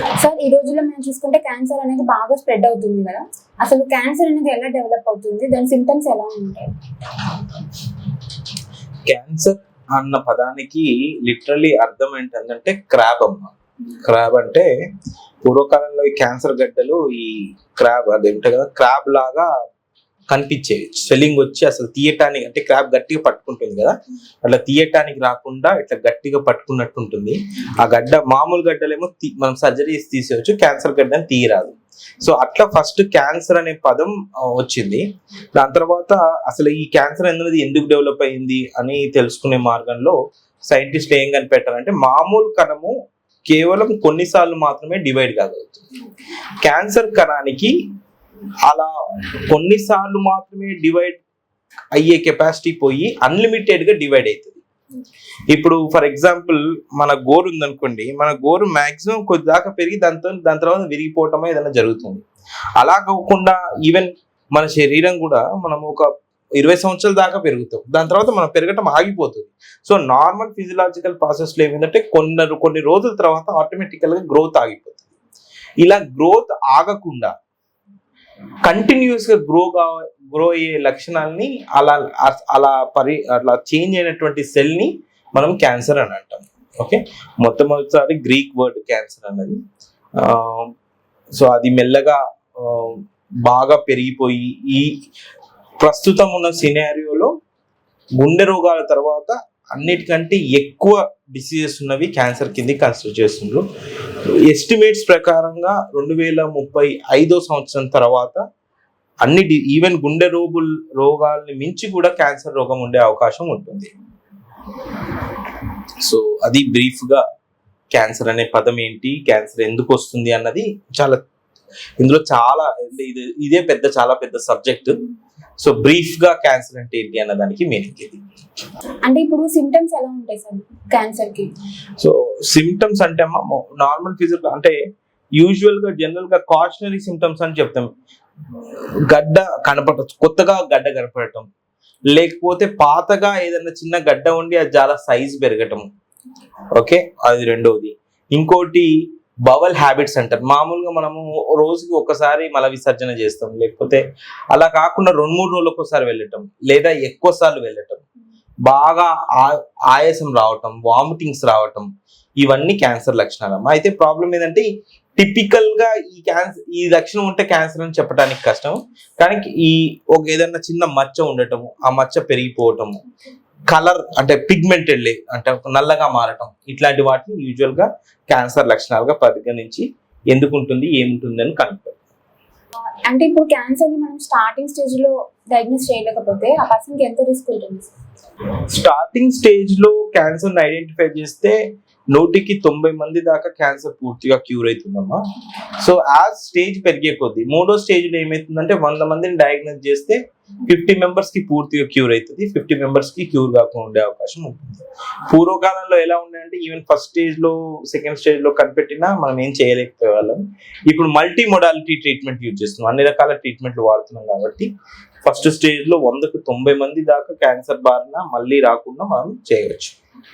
Sir ఈ రోజుల్లో మనం చూసుకుంటే క్యాన్సర్ అనేది బాగా స్ప్రెడ్ అవుతుంది కదా. అసలు క్యాన్సర్ అనేది ఎలా డెవలప్ అవుతుంది? దాని సిమ్టమ్స్ ఎలా ఉంటాయి? క్యాన్సర్ అన్న పదానికి లిటరలీ అర్థం ఏంటంటే క్రాబ్ అమ్మ. క్రాబ్ అంటే పూర్వకాలంలో ఈ క్యాన్సర్ గడ్డలు ఈ క్రాబ్ అది ఉంటాయి కదా క్రాబ్ లాగా కనిపించేవి స్వెల్లింగ్ వచ్చి అసలు తీయటానికి అంటే క్రాప్ గట్టిగా పట్టుకుంటుంది కదా. అట్లా తీయటానికి రాకుండా ఇట్లా గట్టిగా పట్టుకున్నట్టు ఉంటుంది. ఆ గడ్డ మామూలు గడ్డలేమో తీ- మనం సర్జరీ తీసేయచ్చు క్యాన్సర్ గడ్డని తీయరాదు. సో అట్లా ఫస్ట్ క్యాన్సర్ అనే పదం వచ్చింది. దాని తర్వాత అసలు ఈ క్యాన్సర్ అనేది ఎందుకు డెవలప్ అయింది అని తెలుసుకునే మార్గంలో సైంటిస్టులు ఏం కనిపెట్టారంటే మామూలు కణము కేవలం కొన్నిసార్లు మాత్రమే డివైడ్ కాగలుగుతుంది. క్యాన్సర్ కణానికి అలా కొన్నిసార్లు మాత్రమే డివైడ్ అయ్యే కెపాసిటీ పోయి అన్లిమిటెడ్గా డివైడ్ అవుతుంది ఇప్పుడు ఫర్ ఎగ్జాంపుల్ మన గోరు ఉందనుకోండి మన గోరు మాక్సిమం కొద్ది దాకా పెరిగి దాంతో దాని తర్వాత విరిగిపోవటమో ఏదైనా జరుగుతుంది. అలా కాకుండా ఈవెన్ మన శరీరం కూడా మనం ఒక ఇరవై సంవత్సరాల దాకా పెరుగుతాం. దాని తర్వాత మనం పెరగటం ఆగిపోతుంది. సో నార్మల్ ఫిజియలాజికల్ ప్రాసెస్లో ఏమిటంటే కొన్ని కొన్ని రోజుల తర్వాత ఆటోమేటికల్గా గ్రోత్ ఆగిపోతుంది. ఇలా గ్రోత్ ఆగకుండా కంటిన్యూస్గా గ్రో కా గ్రో అయ్యే లక్షణాలని అలా అలా పరి అట్లా చేంజ్ అయినటువంటి సెల్ని మనం క్యాన్సర్ అని అంటాం. ఓకే మొట్టమొదటిసారి గ్రీక్ వర్డ్ క్యాన్సర్ అన్నది. సో అది మెల్లగా బాగా పెరిగిపోయి ఈ ప్రస్తుతం ఉన్న సినారియోలో గుండె రోగాల తర్వాత అన్నిటికంటే ఎక్కువ డిసీజెస్ ఉన్నవి క్యాన్సర్ కింద కన్సిడర్ చేస్తుండ్రు. ఎస్టిమేట్స్ ప్రకారంగా రెండు వేల ముప్పై ఐదో సంవత్సరం తర్వాత అన్ని ఈవెన్ గుండె రోగుల్ రోగాల్ని మించి కూడా క్యాన్సర్ రోగం ఉండే అవకాశం ఉంటుంది. సో అది బ్రీఫ్గా క్యాన్సర్ అనే పదం ఏంటి క్యాన్సర్ ఎందుకు వస్తుంది అన్నది చాలా ఇందులో చాలా ఇది ఇదే పెద్ద చాలా పెద్ద సబ్జెక్ట్ సో బ్రీఫ్గా క్యాన్సర్ అంటే ఏంటి అన్న దానికి మీనింగ్ ఇది. అంటే ఇప్పుడు సిమ్టమ్స్ ఎలా ఉంటాయి సార్ క్యాన్సర్కి? సో సిమ్టమ్స్ అంటే నార్మల్ ఫిజికల్ అంటే యూజువల్గా జనరల్గా కాషనరీ సిమ్టమ్స్ అని చెప్తాం. గడ్డ కనపడచ్చు కొత్తగా గడ్డ కనపడటం. లేకపోతే పాతగా ఏదైనా చిన్న గడ్డ ఉండి అది చాలా సైజ్ పెరగటం. ఓకే అది రెండవది. ఇంకోటి బవల్ హ్యాబిట్స్ అంటారు. మామూలుగా మనము రోజుకి ఒకసారి మల విసర్జన చేస్తాం. లేకపోతే అలా కాకుండా రెండు మూడు రోజులకు ఒకసారి వెళ్ళటం. లేదా ఎక్కువ సార్లు వెళ్ళటం. బాగా ఆ- ఆయాసం రావటం వామిటింగ్స్ రావటం ఇవన్నీ క్యాన్సర్ లక్షణాలు అమ్మా అయితే ప్రాబ్లం ఏంటంటే టిపికల్గా ఈ క్యాన్సర్ ఈ లక్షణం ఉంటే క్యాన్సర్ అని చెప్పడానికి కష్టం. కానీ ఈ ఒక ఏదైనా చిన్న మచ్చ ఉండటము ఆ మచ్చ పెరిగిపోవటము కలర్ అంటే పిగ్మెంటెడ్ అంటే ఒక నల్లగా మారటం ఇట్లాంటి వాటిని యూజువల్గా క్యాన్సర్ లక్షణాలుగా పరిగణించి ఎందుకు ఉంటుంది ఏముంటుంది అని కనుక్కోవాలి అంటే ఇప్పుడు క్యాన్సర్ని మనం స్టార్టింగ్ స్టేజ్లో డయాగ్నోస్ చేయలేకపోతే ఆ పర్సన్కి ఎంత రిస్క్ ఉంటుంది? స్టార్టింగ్ స్టేజ్లో క్యాన్సర్ ఐడెంటిఫై చేస్తే నూటికి తొంభై మంది దాకా క్యాన్సర్ పూర్తిగా క్యూర్ అవుతుందమ్మా. సో ఆ స్టేజ్ పెరిగే కొద్దీ మూడో స్టేజ్లో ఏమైతుందంటే వంద మందిని డయాగ్నోస్ చేస్తే ఫిఫ్టీ మెంబర్స్కి పూర్తిగా క్యూర్ అవుతుంది. ఫిఫ్టీ మెంబర్స్కి క్యూర్ కాకుండా ఉండే అవకాశం ఉంటుంది. పూర్వకాలంలో ఎలా ఉండే ఈవెన్ ఫస్ట్ స్టేజ్లో సెకండ్ స్టేజ్లో కనిపెట్టినా మనం ఏం చేయలేకపోయేవాళ్ళం. ఇప్పుడు మల్టీ మొడాలిటీ ట్రీట్మెంట్ యూజ్ చేస్తున్నాం. అన్ని రకాల ట్రీట్మెంట్లు వాడుతున్నాం కాబట్టి ఫస్ట్ స్టేజ్లో వందకు తొంభై మంది దాకా క్యాన్సర్ బారిన మళ్ళీ రాకుండా మనం చేయవచ్చు.